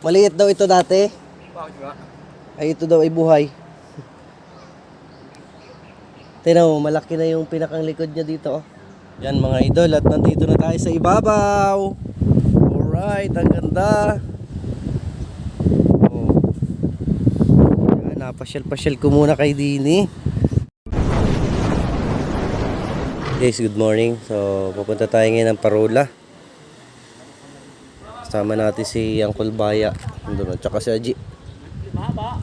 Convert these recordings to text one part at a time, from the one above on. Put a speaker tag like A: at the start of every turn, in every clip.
A: Maliit daw ito dati.
B: Bakit nga?
A: Ay ito daw ay buhay. Mo, malaki na yung pinakang likod niya dito. Oh. Yan mga idol at nandito na tayo sa ibabaw. Alright, ang ganda. Oh. Yan, napasyal-pasyal ko muna kay Dini. Guys, good morning. So, pupunta tayo ngayon ng Parola. Kasama natin si Uncle Baya. Nandun, at saka si Aji.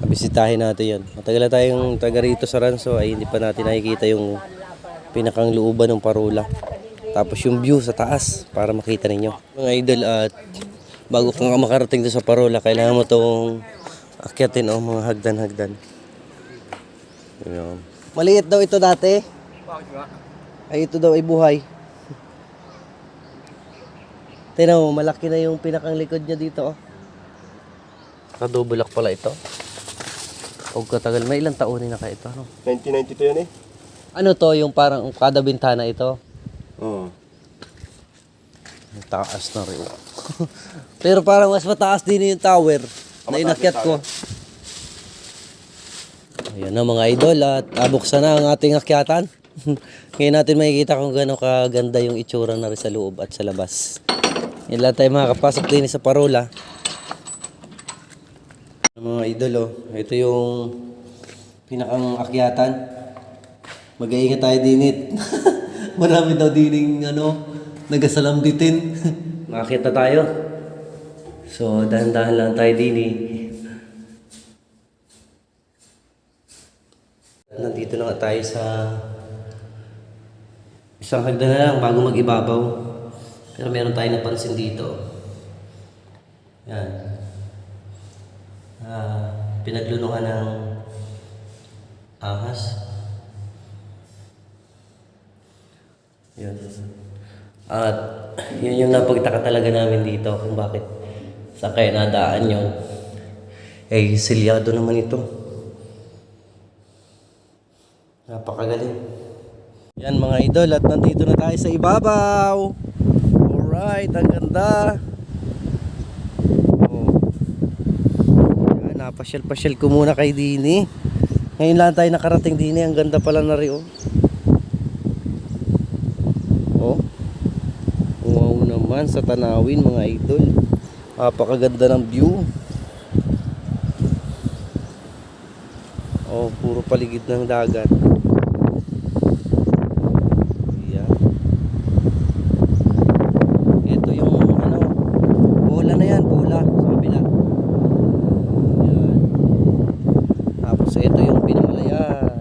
A: Bisitahin natin yan. Matagal na tayong taga rito sa Ranso ay hindi pa natin nakikita yung pinakang looban ng Parola. Tapos yung view sa taas para makita ninyo. Mga idol at bago kang makarating doon sa Parola, kailangan mo tong akyatin o mga hagdan-hagdan. Yun. Maliit daw ito dati. Ay ito daw ay buhay. Tingnan mo, malaki na yung pinakang likod niya dito. Oh. Kadubulak pala ito. Huwag katagal. May ilang taon na kaya ito. Ano?
B: 1992 yan eh.
A: ano to yung parang kada bintana ito?
B: Oo.
A: Ang taas na rin. Pero parang mas mataas din yung tower na inakyat ko. Ayan na mga idol at abuksan na ang ating akyatan. Ngayon natin makikita kung gaano kaganda yung itsura na rin sa loob at sa labas. Yan lang tayo makakapasok din sa parola. Mga idol oh, ito yung pinakang akyatan. Mag-iingat tayo dinit. Marami daw dining ano, nagasalambitin. Makakit na tayo. So, dahan-dahan lang tayo dini. Nandito na nga tayo sa isang hagdan na lang bago mag-ibabaw. Pero meron tayo napansin dito. Yan. Ah, pinagluluhan ng ahas. Yun. At yun yung napagtaka talaga namin dito kung bakit sa kaya nadaan yun. Eh, silyado naman ito. Napakagaling. Yan mga idol at nandito na tayo sa ibabaw. Alright, ang ganda. Oh. Yan, napasyal-pasyal ko muna kay Dini. Ngayon lang tayo nakarating Dini, ang ganda pala na rin oh. Oh. Wow naman sa tanawin mga idol. Napakaganda ng view. Oh, puro paligid ng dagat. Yan. Ito yung ano, bola na yan, bola sa kabila. Yan. Tapos ito yung pinamalayan.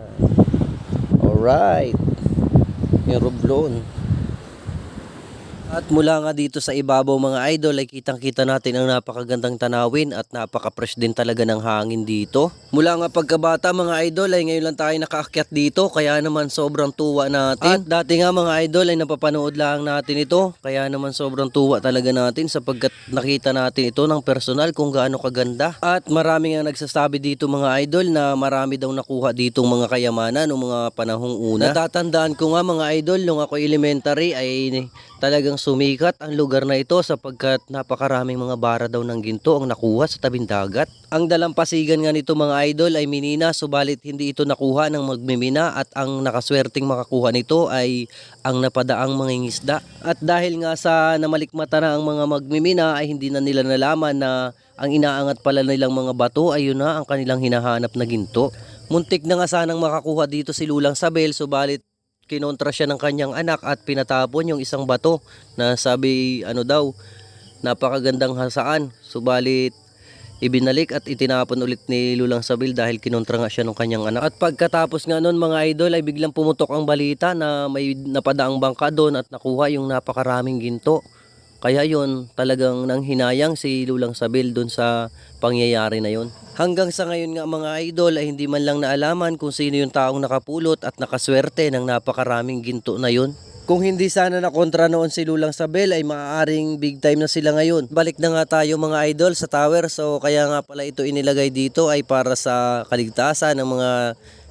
A: Alright. Yung Roblon. At mula nga dito sa ibabaw mga idol ay kitang kita natin ang napakagandang tanawin at napaka-fresh din talaga ng hangin dito. Mula nga pagkabata mga idol ay ngayon lang tayo nakaakyat dito kaya naman sobrang tuwa natin. At dati nga mga idol ay napapanood lang natin ito kaya naman sobrang tuwa talaga natin sapagkat nakita natin ito ng personal kung gaano kaganda. At marami nga nagsasabi dito mga idol na marami daw nakuha ditong mga kayamanan o mga panahong una. Natatandaan ko nga mga idol nung ako elementary ay talagang sumikat ang lugar na ito sapagkat napakaraming mga bara daw ng ginto ang nakuha sa tabing dagat. Ang dalampasigan nga nito mga idol ay minina subalit hindi ito nakuha ng magmimina at ang nakaswerteng makakuha nito ay ang napadaang mga ngisda. At dahil nga sa namalikmata na ang mga magmimina ay hindi na nila nalaman na ang inaangat pala nilang mga bato ay yun na ang kanilang hinahanap na ginto. Muntik na nga sanang makakuha dito si Lulang Sabel subalit kinontra siya ng kanyang anak at pinatapon yung isang bato na sabi ano daw napakagandang hasaan subalit ibinalik at itinapon ulit ni Lulang Sabil dahil kinontra nga siya ng kanyang anak. At pagkatapos nga nun mga idol ay biglang pumutok ang balita na may napadaang bangka doon at nakuha yung napakaraming ginto. Kaya yon talagang nang hinayang si Lulang Sabil doon sa pangyayari na yon. Hanggang sa ngayon nga mga idol ay hindi man lang naalaman kung sino yung taong nakapulot at nakaswerte ng napakaraming ginto na yon. Kung hindi sana na kontra noon si Lulang Sabel ay maaaring big time na sila ngayon. Balik na nga tayo mga idol sa tower so kaya nga pala ito inilagay dito ay para sa kaligtasan ng mga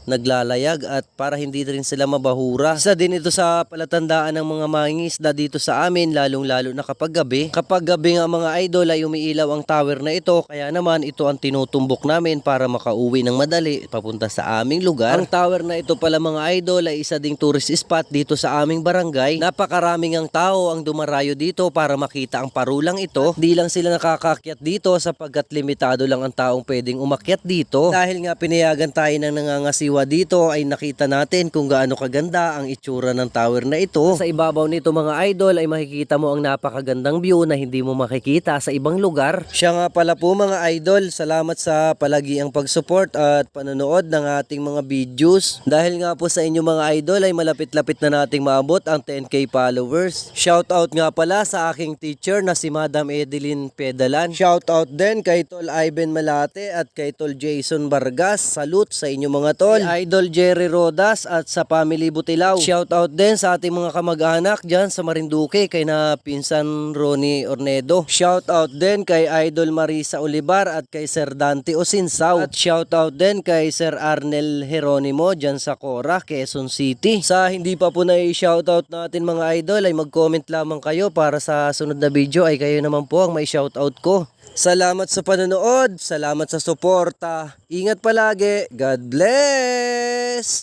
A: naglalayag at para hindi rin sila mabahura. Isa din ito sa palatandaan ng mga mangingisda dito sa amin lalong-lalo na kapag gabi. Kapag gabi nga mga idol ay umiilaw ang tower na ito kaya naman ito ang tinutumbok namin para makauwi ng madali papunta sa aming lugar. Ang tower na ito pala mga idol ay isa ding tourist spot dito sa aming barangay. Napakaraming ang tao ang dumarayo dito para makita ang parulang ito. Di lang sila nakakakyat dito sapagkat limitado lang ang taong pwedeng umakyat dito. Dahil nga pinayagan tayo ng nangangasiwa dito ay nakita natin kung gaano kaganda ang itsura ng tower na ito. Sa ibabaw nito mga idol ay makikita mo ang napakagandang view na hindi mo makikita sa ibang lugar. Siya nga pala po mga idol, salamat sa palagi ang pag-support at panonood ng ating mga videos. Dahil nga po sa inyo mga idol ay malapit-lapit na nating maabot ang 10k followers. Shout out nga pala sa aking teacher na si Madam Edeline Pedalan. Shout out din kay Tol Ivan Malate at kay Tol Jason Vargas. Salute sa inyo mga tol. Idol Jerry Rodas at sa family Butilaw. Shout out din sa ating mga kamag-anak dyan sa Marinduque kay na pinsan Ronnie Ornedo. Shout out din kay Idol Marisa Olivar at kay Sir Dante Osinsaw. At shout out din kay Sir Arnel Heronimo dyan sa Cora, Quezon City. Sa hindi pa po na i-shout out natin mga idol ay mag-comment lamang kayo para sa sunod na video ay kayo naman po ang may shout out ko. Salamat sa panonood, salamat sa suporta. Ingat palagi. God bless!